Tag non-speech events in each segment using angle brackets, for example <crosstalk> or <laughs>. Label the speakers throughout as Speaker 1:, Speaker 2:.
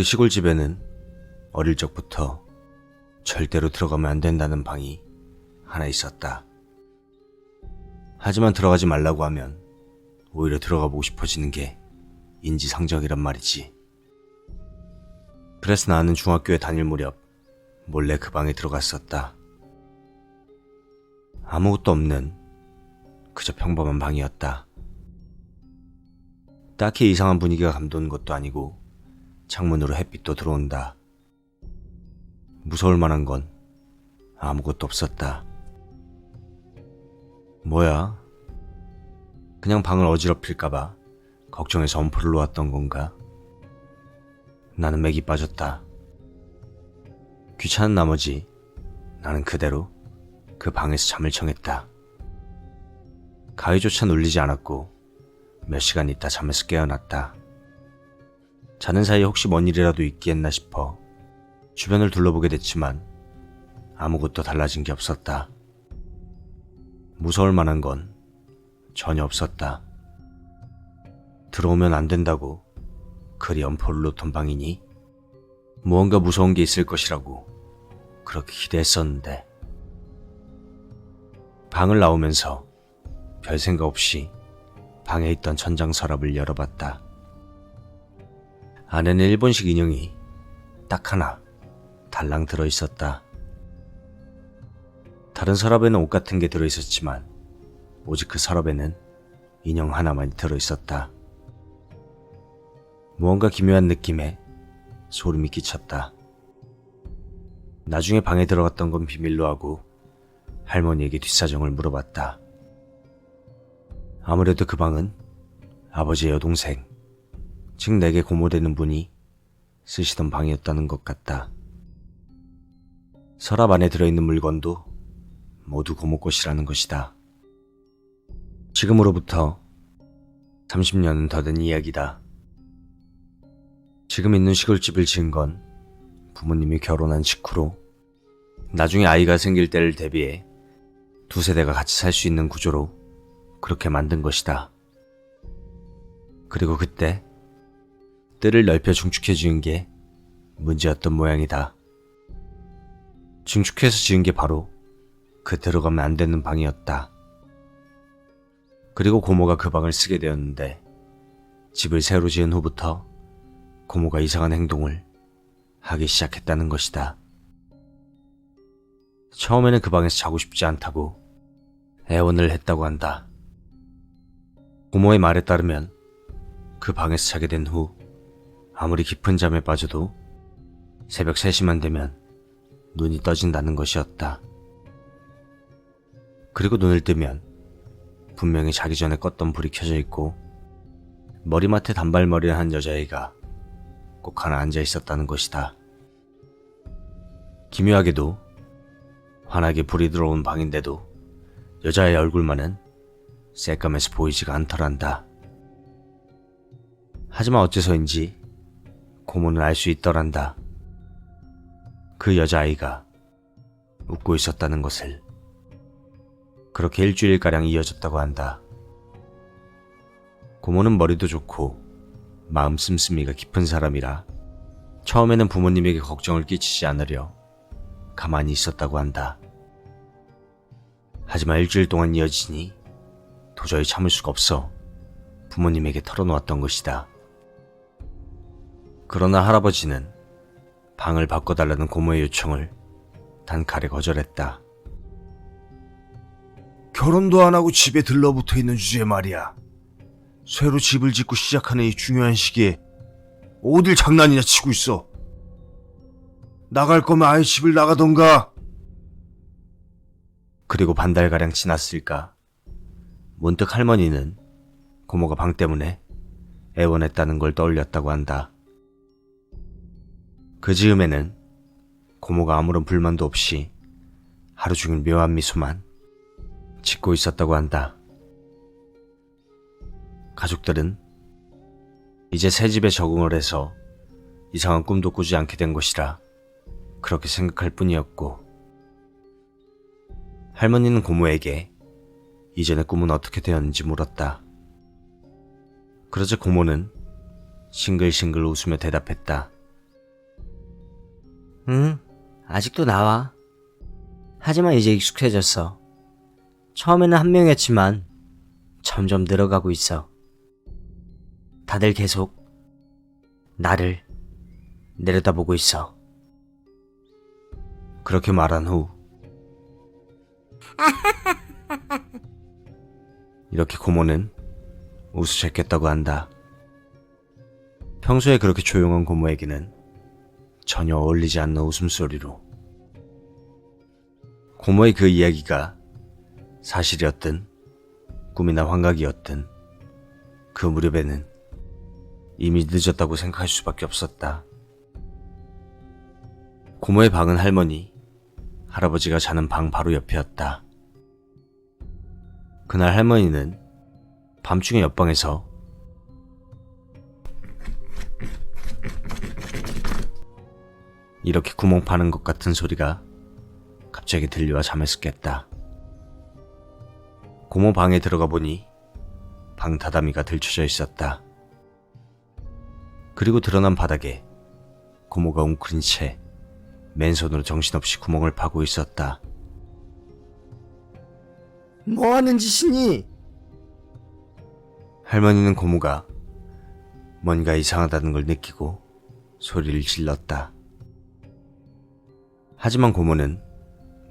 Speaker 1: 우리 시골집에는 어릴 적부터 절대로 들어가면 안 된다는 방이 하나 있었다. 하지만 들어가지 말라고 하면 오히려 들어가 보고 싶어지는 게 인지상정이란 말이지. 그래서 나는 중학교에 다닐 무렵 몰래 그 방에 들어갔었다. 아무것도 없는 그저 평범한 방이었다. 딱히 이상한 분위기가 감도는 것도 아니고 창문으로 햇빛도 들어온다. 무서울 만한 건 아무것도 없었다. 뭐야? 그냥 방을 어지럽힐까봐 걱정해서 엄포를 놓았던 건가? 나는 맥이 빠졌다. 귀찮은 나머지 나는 그대로 그 방에서 잠을 청했다. 가위조차 눌리지 않았고 몇 시간 있다 잠에서 깨어났다. 자는 사이에 혹시 뭔 일이라도 있겠나 싶어 주변을 둘러보게 됐지만 아무것도 달라진 게 없었다. 무서울 만한 건 전혀 없었다. 들어오면 안 된다고 그리 엄포를 놓던 방이니 무언가 무서운 게 있을 것이라고 그렇게 기대했었는데 방을 나오면서 별 생각 없이 방에 있던 천장 서랍을 열어봤다. 안에는 일본식 인형이 딱 하나 달랑 들어 있었다. 다른 서랍에는 옷 같은 게 들어 있었지만 오직 그 서랍에는 인형 하나만이 들어 있었다. 무언가 기묘한 느낌에 소름이 끼쳤다. 나중에 방에 들어갔던 건 비밀로 하고 할머니에게 뒷사정을 물어봤다. 아무래도 그 방은 아버지의 여동생, 즉 내게 고모되는 분이 쓰시던 방이었다는 것 같다. 서랍 안에 들어있는 물건도 모두 고모 것이라는 것이다. 지금으로부터 30년은 더 된 이야기다. 지금 있는 시골집을 지은 건 부모님이 결혼한 직후로 나중에 아이가 생길 때를 대비해 두 세대가 같이 살 수 있는 구조로 그렇게 만든 것이다. 그리고 그때 뜰을 넓혀 중축해 지은 게 문제였던 모양이다. 중축해서 지은 게 바로 그 들어가면 안 되는 방이었다. 그리고 고모가 그 방을 쓰게 되었는데 집을 새로 지은 후부터 고모가 이상한 행동을 하기 시작했다는 것이다. 처음에는 그 방에서 자고 싶지 않다고 애원을 했다고 한다. 고모의 말에 따르면 그 방에서 자게 된 후 아무리 깊은 잠에 빠져도 새벽 3시만 되면 눈이 떠진다는 것이었다. 그리고 눈을 뜨면 분명히 자기 전에 껐던 불이 켜져 있고 머리맡에 단발머리를 한 여자애가 꼭 하나 앉아 있었다는 것이다. 기묘하게도 환하게 불이 들어온 방인데도 여자의 얼굴만은 새까매서 보이지가 않더란다. 하지만 어째서인지 고모는 알 수 있더란다. 그 여자아이가 웃고 있었다는 것을. 그렇게 일주일가량 이어졌다고 한다. 고모는 머리도 좋고 마음 씀씀이가 깊은 사람이라 처음에는 부모님에게 걱정을 끼치지 않으려 가만히 있었다고 한다. 하지만 일주일 동안 이어지니 도저히 참을 수가 없어 부모님에게 털어놓았던 것이다. 그러나 할아버지는 방을 바꿔달라는 고모의 요청을 단칼에 거절했다.
Speaker 2: 결혼도 안 하고 집에 들러붙어 있는 주제에 말이야. 새로 집을 짓고 시작하는 이 중요한 시기에 어딜 장난이나 치고 있어. 나갈 거면 아예 집을 나가던가.
Speaker 1: 그리고 반달가량 지났을까. 문득 할머니는 고모가 방 때문에 애원했다는 걸 떠올렸다고 한다. 그 즈음에는 고모가 아무런 불만도 없이 하루 종일 묘한 미소만 짓고 있었다고 한다. 가족들은 이제 새 집에 적응을 해서 이상한 꿈도 꾸지 않게 된 것이라 그렇게 생각할 뿐이었고 할머니는 고모에게 이전의 꿈은 어떻게 되었는지 물었다. 그러자 고모는 싱글싱글 웃으며 대답했다.
Speaker 3: 응, 아직도 나와. 하지만 이제 익숙해졌어. 처음에는 한 명이었지만 점점 늘어가고 있어. 다들 계속 나를 내려다보고 있어.
Speaker 1: 그렇게 말한 후 <laughs> 이렇게 고모는 우수했겠다고 한다. 평소에 그렇게 조용한 고모에게는 전혀 어울리지 않는 웃음소리로 고모의 그 이야기가 사실이었든 꿈이나 환각이었든 그 무렵에는 이미 늦었다고 생각할 수밖에 없었다. 고모의 방은 할머니, 할아버지가 자는 방 바로 옆이었다. 그날 할머니는 밤중에 옆방에서 이렇게 구멍 파는 것 같은 소리가 갑자기 들려와 잠에서 깼다. 고모 방에 들어가 보니 방 다다미가 들춰져 있었다. 그리고 드러난 바닥에 고모가 웅크린 채 맨손으로 정신없이 구멍을 파고 있었다.
Speaker 3: 뭐 하는 짓이니?
Speaker 1: 할머니는 고모가 뭔가 이상하다는 걸 느끼고 소리를 질렀다. 하지만 고모는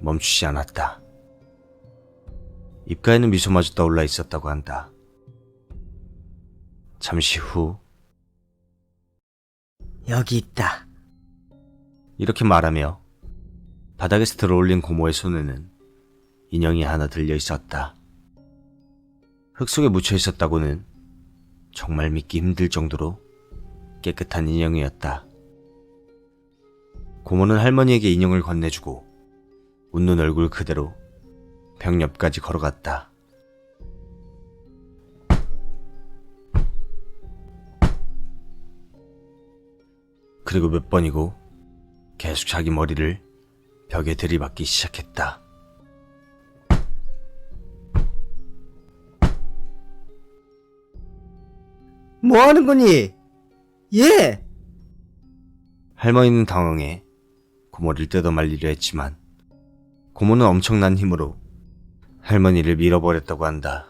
Speaker 1: 멈추지 않았다. 입가에는 미소마저 떠올라 있었다고 한다. 잠시 후
Speaker 3: 여기 있다.
Speaker 1: 이렇게 말하며 바닥에서 들어올린 고모의 손에는 인형이 하나 들려 있었다. 흙 속에 묻혀 있었다고는 정말 믿기 힘들 정도로 깨끗한 인형이었다. 고모는 할머니에게 인형을 건네주고 웃는 얼굴 그대로 벽 옆까지 걸어갔다. 그리고 몇 번이고 계속 자기 머리를 벽에 들이받기 시작했다.
Speaker 3: 뭐 하는 거니? 예!
Speaker 1: 할머니는 당황해 고모를 뜯어 말리려 했지만 고모는 엄청난 힘으로 할머니를 밀어버렸다고 한다.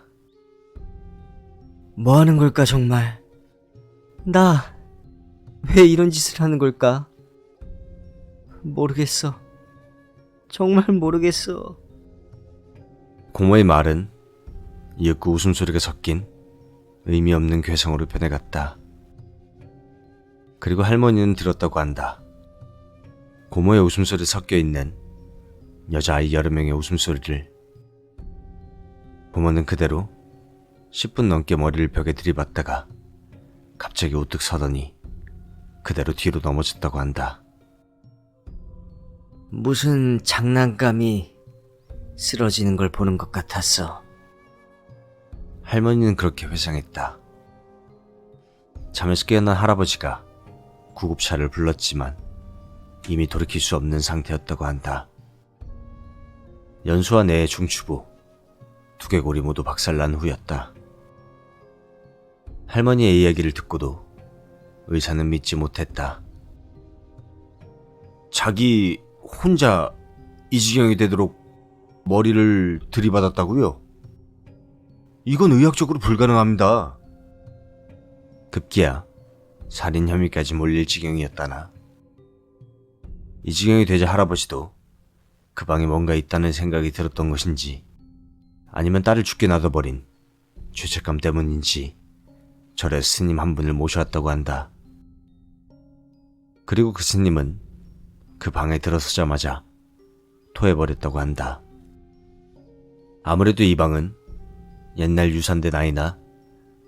Speaker 3: 뭐 하는 걸까, 정말? 나, 왜 이런 짓을 하는 걸까? 모르겠어. 정말 모르겠어.
Speaker 1: 고모의 말은 이윽고 웃음소리가 섞인 의미 없는 괴성으로 변해갔다. 그리고 할머니는 들었다고 한다. 고모의 웃음소리 섞여 있는 여자아이 여러 명의 웃음소리를 고모는 그대로 10분 넘게 머리를 벽에 들이받다가 갑자기 우뚝 서더니 그대로 뒤로 넘어졌다고 한다.
Speaker 3: 무슨 장난감이 쓰러지는 걸 보는 것 같았어.
Speaker 1: 할머니는 그렇게 회상했다. 잠에서 깨어난 할아버지가 구급차를 불렀지만 이미 돌이킬 수 없는 상태였다고 한다. 연수와 내의 중추부, 두개골이 모두 박살난 후였다. 할머니의 이야기를 듣고도 의사는 믿지 못했다. 자기 혼자 이 지경이 되도록 머리를 들이받았다고요? 이건 의학적으로 불가능합니다. 급기야 살인 혐의까지 몰릴 지경이었다나. 이 지경이 되자 할아버지도 그 방에 뭔가 있다는 생각이 들었던 것인지 아니면 딸을 죽게 놔둬버린 죄책감 때문인지 절에 스님 한 분을 모셔왔다고 한다. 그리고 그 스님은 그 방에 들어서자마자 토해버렸다고 한다. 아무래도 이 방은 옛날 유산된 아이나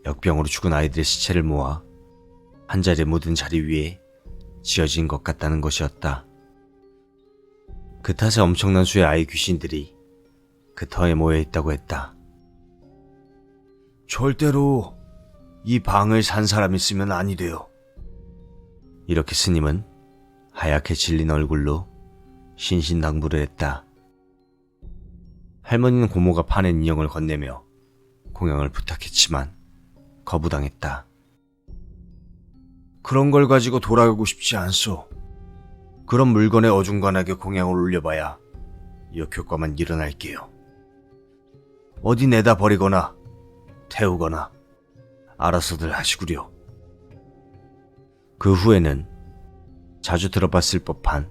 Speaker 1: 역병으로 죽은 아이들의 시체를 모아 한자리에 묻은 자리 위에 지어진 것 같다는 것이었다. 그 탓에 엄청난 수의 아이 귀신들이 그 터에 모여 있다고 했다.
Speaker 2: 절대로 이 방을 산 사람 있으면 아니래요.
Speaker 1: 이렇게 스님은 하얗게 질린 얼굴로 신신당부를 했다. 할머니는 고모가 파낸 인형을 건네며 공양을 부탁했지만 거부당했다.
Speaker 2: 그런 걸 가지고 돌아가고 싶지 않소. 그런 물건에 어중간하게 공양을 올려봐야 역효과만 일어날게요. 어디 내다 버리거나 태우거나 알아서들 하시구려.
Speaker 1: 그 후에는 자주 들어봤을 법한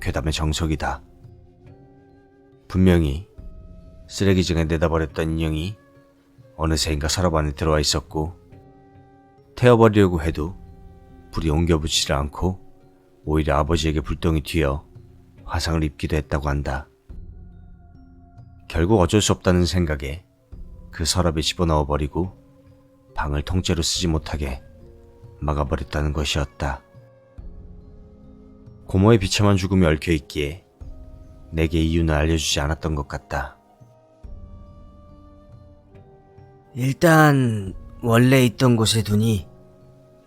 Speaker 1: 괴담의 정석이다. 분명히 쓰레기장에 내다 버렸던 인형이 어느새인가 서랍 안에 들어와 있었고 태워버리려고 해도 불이 옮겨붙지를 않고 오히려 아버지에게 불똥이 튀어 화상을 입기도 했다고 한다. 결국 어쩔 수 없다는 생각에 그 서랍에 집어넣어 버리고 방을 통째로 쓰지 못하게 막아버렸다는 것이었다. 고모의 비참한 죽음이 얽혀 있기에 내게 이유는 알려주지 않았던 것 같다.
Speaker 3: 일단 원래 있던 곳에 두니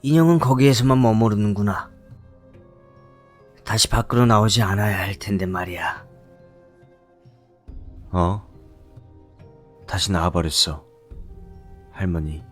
Speaker 3: 인형은 거기에서만 머무르는구나. 다시 밖으로 나오지 않아야 할 텐데 말이야.
Speaker 1: 어? 다시 나와버렸어. 할머니.